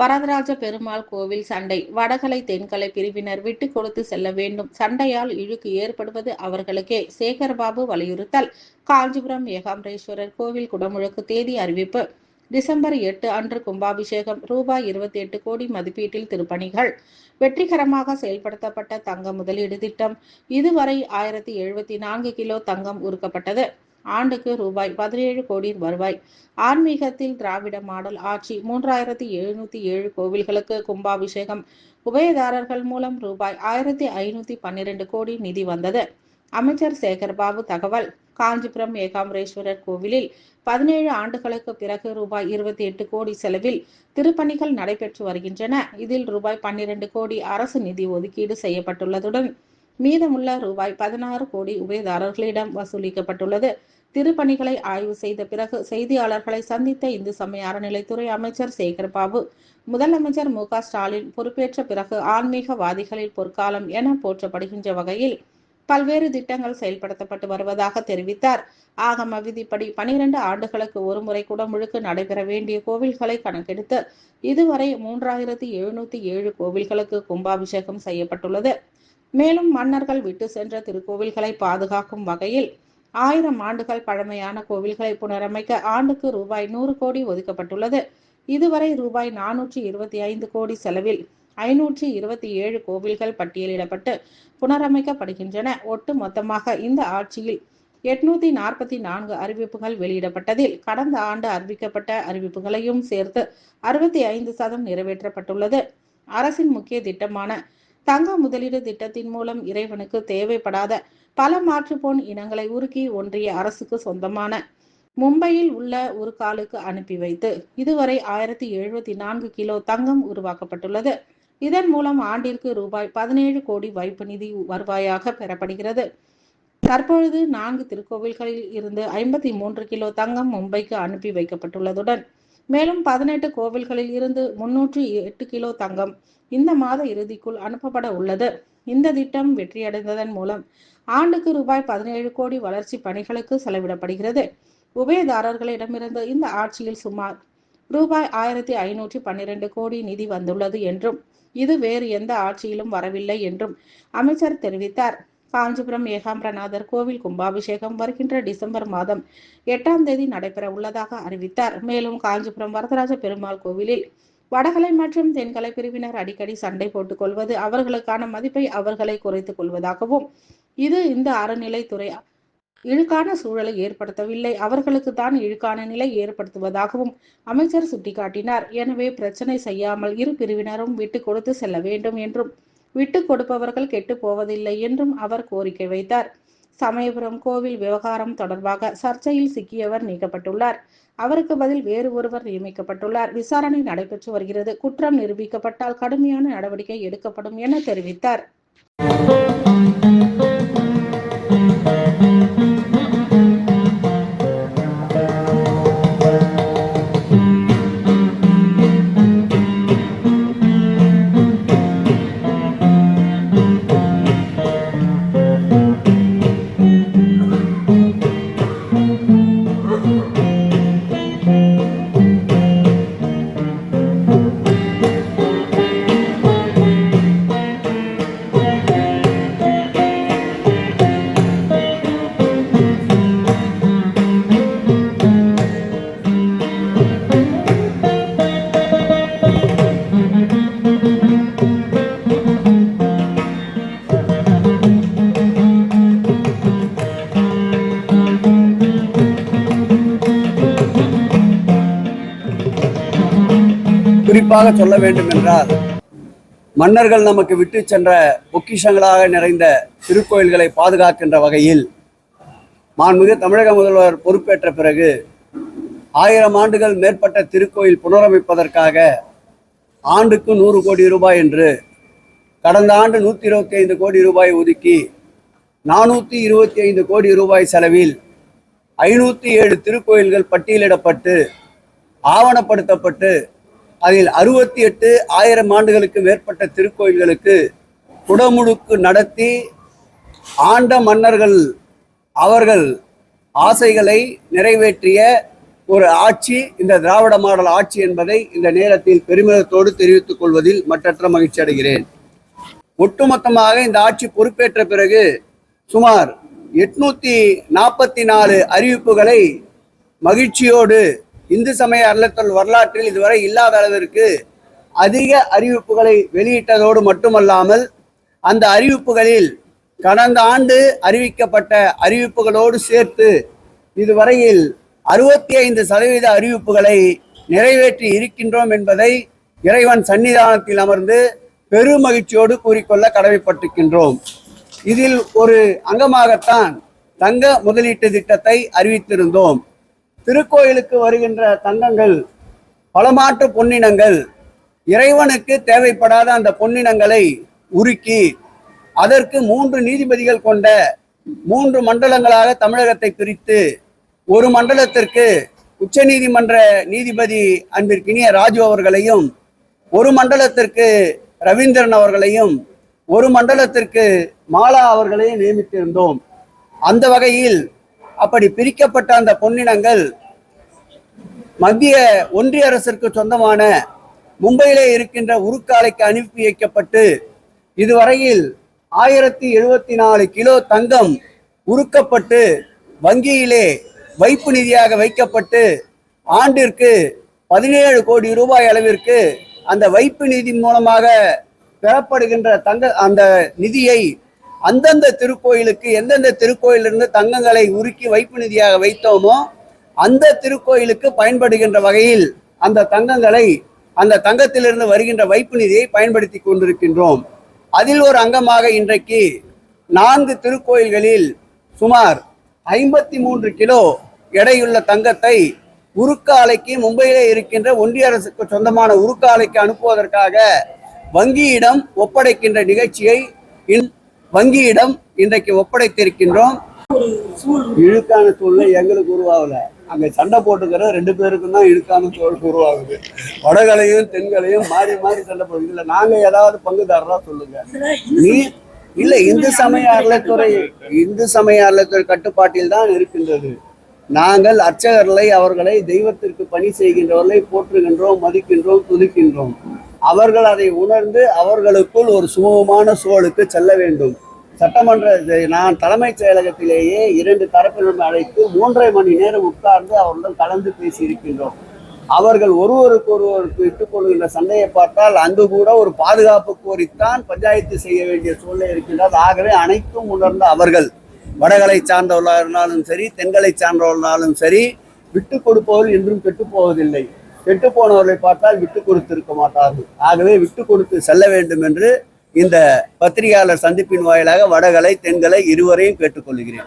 வரதராஜ பெருமாள் கோவில் சண்டை. வடகலை தென்கலை பிரிவினர் விட்டு கொடுத்து செல்ல வேண்டும். சண்டையால் இழுக்கு ஏற்படுவது அவர்களுக்கே. சேகர்பாபு வலியுறுத்தல். காஞ்சிபுரம் ஏகாம்பரேஸ்வரர் கோவில் குடமுழுக்கு தேதி அறிவிப்பு. டிசம்பர் எட்டு அன்று கும்பாபிஷேகம். ரூபாய் இருபத்தி எட்டு கோடி மதிப்பீட்டில் திருப்பணிகள். வெற்றிகரமாக செயல்படுத்தப்பட்ட தங்க முதலீடு திட்டம். இதுவரை ஆயிரத்தி எழுபத்தி நான்கு கிலோ தங்கம் உருக்கப்பட்டது. ஆண்டுக்கு ரூபாய் பதினேழு கோடி வருவாய். ஆன்மீகத்தில் திராவிட மாடல் ஆட்சி மூன்றாயிரத்தி எழுநூத்தி ஏழு கோவில்களுக்கு கும்பாபிஷேகம். உபயதாரர்கள் மூலம் ரூபாய் ஆயிரத்தி ஐநூத்தி பன்னிரண்டு கோடி நிதி வந்தது. அமைச்சர் சேகர்பாபு தகவல் காஞ்சிபுரம் ஏகாம்பரேஸ்வரர் கோவிலில் பதினேழு ஆண்டுகளுக்கு பிறகு ரூபாய் இருபத்தி எட்டு கோடி செலவில் திருப்பணிகள் நடைபெற்று வருகின்றன. இதில் ரூபாய் பன்னிரண்டு கோடி அரசு நிதி ஒதுக்கீடு செய்யப்பட்டுள்ளதுடன் மீதமுள்ள ரூபாய் பதினாறு கோடி உபயதாரர்களிடம் வசூலிக்கப்பட்டுள்ளது. திருப்பணிகளை ஆய்வு செய்த பிறகு செய்தியாளர்களை சந்தித்த இந்து சமய அறநிலைத்துறை அமைச்சர் சேகர்பாபு முதலமைச்சர் மு ஸ்டாலின் பொறுப்பேற்ற பிறகு ஆன்மீகவாதிகளில் பொற்காலம் என போற்றப்படுகின்ற வகையில் பல்வேறு திட்டங்கள் செயல்படுத்தப்பட்டு வருவதாக தெரிவித்தார். ஆகம விதிப்படி பனிரெண்டு ஆண்டுகளுக்கு ஒருமுறை குடமுழுக்கு நடைபெற வேண்டிய கோவில்களை கணக்கெடுத்து இதுவரை மூன்றாயிரத்தி எழுநூத்தி ஏழு கோவில்களுக்கு கும்பாபிஷேகம் செய்யப்பட்டுள்ளது. மேலும் மன்னர்கள் விட்டு சென்ற திருக்கோவில்களை பாதுகாக்கும் வகையில் ஆயிரம் ஆண்டுகள் பழமையான கோவில்களை புனரமைக்க ஆண்டுக்கு ரூபாய் நூறு கோடி ஒதுக்கப்பட்டுள்ளது. இதுவரை ரூபாய் நானூற்றி இருபத்தி ஐந்து கோடி செலவில் ஐநூற்றி இருபத்தி ஏழு கோவில்கள் பட்டியலிடப்பட்டு புனரமைக்கப்படுகின்றன. ஒட்டு மொத்தமாக இந்த ஆட்சியில் எட்நூத்தி நாற்பத்தி நான்கு அறிவிப்புகள் வெளியிடப்பட்டதில் கடந்த ஆண்டு அறிவிக்கப்பட்ட அறிவிப்புகளையும் சேர்த்து அறுபத்தி ஐந்து சதம் நிறைவேற்றப்பட்டுள்ளது. அரசின் முக்கிய திட்டமான தங்க முதலீடு திட்டத்தின் மூலம் இறைவனுக்கு தேவைப்படாத பல மாற்றுப்போன் இனங்களை உருக்கி ஒன்றிய அரசுக்கு சொந்தமான மும்பையில் உள்ள ஒரு காலுக்கு அனுப்பி வைத்து இதுவரை ஆயிரத்தி எழுபத்தி நான்கு கிலோ தங்கம் உருவாக்கப்பட்டுள்ளது. இதன் மூலம் ஆண்டிற்கு ரூபாய் பதினேழு கோடி வைப்பு நிதி வருவாயாக பெறப்படுகிறது. தற்பொழுது நான்கு திருக்கோவில்களில் இருந்து ஐம்பத்தி மூன்று கிலோ தங்கம் மும்பைக்கு அனுப்பி வைக்கப்பட்டுள்ளதுடன் மேலும் பதினெட்டு கோவில்களில் இருந்து முன்னூற்றி எட்டு கிலோ தங்கம் இந்த மாத இறுதிக்குள் அனுப்பப்பட உள்ளது. இந்த திட்டம் வெற்றியடைந்ததன் மூலம் ஆண்டுக்கு ரூபாய் பதினேழு கோடி வளர்ச்சி பணிகளுக்கு செலவிடப்படுகிறது. உபயதாரர்களிடமிருந்து இந்த ஆட்சியில் சுமார் ரூபாய் ஆயிரத்தி ஐநூற்றி பன்னிரண்டு கோடி நிதி வந்துள்ளது என்றும் இது வேறு எந்த ஆட்சியிலும் வரவில்லை என்றும் அமைச்சர் தெரிவித்தார். காஞ்சிபுரம் ஏகாம்பரநாதர் கோவில் கும்பாபிஷேகம் வருகின்ற டிசம்பர் மாதம் எட்டாம் தேதி நடைபெற உள்ளதாக அறிவித்தார். மேலும் காஞ்சிபுரம் வரதராஜ பெருமாள் கோவிலில் வடகலை மற்றும் தென்கலை பிரிவினர் அடிக்கடி சண்டை போட்டுக் கொள்வது அவர்களுக்கான மதிப்பை அவர்களை குறைத்துக் கொள்வதாகவும் இது இந்த அறநிலைத்துறை இழுக்கான சூழலை ஏற்படுத்தவில்லை. அவர்களுக்கு தான் இழுக்கான நிலை ஏற்படுத்துவதாகவும் அமைச்சர் சுட்டிக்காட்டினார். எனவே பிரச்சனை செய்யாமல் இரு பிரிவினரும் விட்டு கொடுத்து செல்ல வேண்டும் என்றும் விட்டு கொடுப்பவர்கள் கெட்டு போவதில்லை என்றும் அவர் கோரிக்கை வைத்தார். சமயபுரம் கோவில் விவகாரம் தொடர்பாக சர்ச்சையில் சிக்கியவர் நீக்கப்பட்டுள்ளார். அவருக்கு பதில் வேறு ஒருவர் நியமிக்கப்பட்டுள்ளார். விசாரணை நடைபெற்று வருகிறது. குற்றம் நிரூபிக்கப்பட்டால் கடுமையான நடவடிக்கை எடுக்கப்படும் என தெரிவித்தார். குறிப்பாக சொல்ல வேண்டும் என்றால் மன்னர்கள் நமக்கு விட்டு சென்ற பொக்கிஷங்களாக நிறைந்த திருக்கோயில்களை பாதுகாக்கின்ற வகையில் மாண்புமிகு தமிழக முதல்வர் பொறுப்பேற்ற பிறகு ஆயிரம் ஆண்டுகள் மேற்பட்ட திருக்கோயில் புனரமைப்பதற்காக ஆண்டுக்கு நூறு கோடி ரூபாய் என்று கடந்த ஆண்டு நூற்றி இருபத்தி ஐந்து கோடி ரூபாய் ஒதுக்கி நானூற்றி இருபத்தி ஐந்து கோடி ரூபாய் செலவில் ஐநூற்றி ஏழு திருக்கோயில்கள் பட்டியலிடப்பட்டு ஆவணப்படுத்தப்பட்டு அதில் அறுபத்தி எட்டு ஆயிரம் ஆண்டுகளுக்கு மேற்பட்ட திருக்கோயில்களுக்கு குடமுழுக்கு நடத்தி ஆண்ட மன்னர்கள் அவர்கள் ஆசைகளை நிறைவேற்றிய ஒரு ஆட்சி இந்த திராவிட மாடல் ஆட்சி என்பதை இந்த நேரத்தில் பெருமிதத்தோடு தெரிவித்துக் கொள்வதில் மற்றற்ற மகிழ்ச்சி அடைகிறேன். ஒட்டுமொத்தமாக இந்த ஆட்சி பொறுப்பேற்ற பிறகு சுமார் எட்நூத்தி நாற்பத்தி நாலு அறிவிப்புகளை மகிழ்ச்சியோடு இந்து சமய அறத்தல் வரலாற்றில் இதுவரை இல்லாத அளவிற்கு அதிக அறிவிப்புகளை வெளியிட்டதோடு மட்டுமல்லாமல் அந்த அறிவிப்புகளில் கடந்த ஆண்டு அறிவிக்கப்பட்ட அறிவிப்புகளோடு சேர்த்து இதுவரையில் அறுபத்தி ஐந்து சதவீத அறிவிப்புகளை நிறைவேற்றி இருக்கின்றோம் என்பதை இறைவன் சன்னிதானத்தில் அமர்ந்து பெருமகிழ்ச்சியோடு கூறிக்கொள்ள கடமைப்பட்டிருக்கின்றோம். இதில் ஒரு அங்கமாகத்தான் தங்க முதலீட்டு திட்டத்தை அறிவித்திருந்தோம். திருக்கோயிலுக்கு வருகின்ற தங்கங்கள் பலமாற்று பொன்னினங்கள் இறைவனுக்கு தேவைப்படாத அந்த பொன்னினங்களை உருக்கி அதற்கு மூன்று நீதிபதிகள் கொண்ட மூன்று மண்டலங்களாக தமிழகத்தை பிரித்து ஒரு மண்டலத்திற்கு உச்சநீதிமன்ற நீதிபதி அன்பிற்கினிய ராஜு அவர்களையும் ஒரு மண்டலத்திற்கு ரவீந்திரன் அவர்களையும் ஒரு மண்டலத்திற்கு மாலா அவர்களையும் நியமித்திருந்தோம். அந்த வகையில் அப்படி பிரிக்கப்பட்ட அந்த பொன்னினங்கள் மத்திய ஒன்றிய அரசிற்கு சொந்தமான மும்பையிலே இருக்கின்ற உருக்காலைக்கு அனுப்பி வைக்கப்பட்டு இதுவரையில் ஆயிரத்தி எழுபத்தி நாலு கிலோ தங்கம் உருக்கப்பட்டு வங்கியிலே வைப்பு நிதியாக வைக்கப்பட்டு ஆண்டிற்கு பதினேழு கோடி ரூபாய் அளவிற்கு அந்த வைப்பு நிதி மூலமாக பெறப்படுகின்ற தங்க அந்த நிதியை அந்தந்த திருக்கோயிலுக்கு எந்தெந்த திருக்கோயிலிருந்து தங்கங்களை உருக்கி வைப்பு நிதியாக வைத்தோமோ அந்த திருக்கோயிலுக்கு பயன்படுகின்ற வகையில் அந்த தங்கங்களை அந்த தங்கத்திலிருந்து வருகின்ற வைப்பு நிதியை பயன்படுத்தி கொண்டிருக்கின்றோம். அதில் ஒரு அங்கமாக இன்றைக்கு நான்கு திருக்கோயில்களில் சுமார் ஐம்பத்தி மூன்று கிலோ எடையுள்ள தங்கத்தை உருக்காலைக்கு மும்பையிலே இருக்கின்ற ஒன்றிய அரசுக்கு சொந்தமான உருக்காலைக்கு அனுப்புவதற்காக வங்கியிடம் ஒப்படைக்கின்ற நிகழ்ச்சியை இன்- வங்கியிடம் இன்றைக்கு ஒப்படைத்திருக்கின்றோம். இழுக்கான சூழ்நிலை எங்களுக்கு உருவாகல. அங்க சண்டை போட்டுக்கிற ரெண்டு பேருக்கும் தான் இழுக்கான சூழல் உருவாகுது. வடகளையும் தென்களையும் மாறி மாறி சண்டை போடுது. இல்ல நாங்க ஏதாவது பங்குதாரரா சொல்லுங்க. நீ இல்ல இந்து சமய அறநிலைத்துறை இந்து சமய அறநிலைத்துறை கட்டுப்பாட்டில் தான் இருக்கின்றது. நாங்கள் அர்ச்சகர்களை அவர்களை தெய்வத்திற்கு பணி செய்கின்றவர்களை போற்றுகின்றோம் மதிக்கின்றோம் துதிக்கின்றோம். அவர்கள் அதை உணர்ந்து அவர்களுக்குள் ஒரு சுமூகமான சூழலுக்கு செல்ல வேண்டும். சட்டமன்ற நான் தலைமைச் செயலகத்திலேயே இரண்டு தரப்பினரும் அழைத்து மூன்றரை மணி நேரம் உட்கார்ந்து அவருடன் கலந்து பேசி இருக்கின்றோம் அவர்கள் ஒருவருக்கு ஒருவருக்கு இட்டுக்கொள்கின்ற சண்டையை பார்த்தால் அங்கு கூட ஒரு பாதுகாப்பு கோரித்தான் பஞ்சாயத்து செய்ய வேண்டிய சூழ்நிலை இருக்கின்றது. ஆகவே அனைத்தும் உணர்ந்த அவர்கள் வடகளை சார்ந்தவர்களாக இருந்தாலும் சரி தென்களை சார்ந்தவர்களாலும் சரி விட்டு கொடுப்பவர்கள் என்றும் கெட்டுப்போவதில்லை கெட்டு போனவர்களை பார்த்தால் விட்டு கொடுத்திருக்க மாட்டார்கள். ஆகவே விட்டு கொடுத்து செல்ல வேண்டும் என்று இந்த பத்திரிகையாளர் சந்திப்பின் வாயிலாக வடகலை தென்கலை இருவரையும் கேட்டுக்கொள்கிறேன்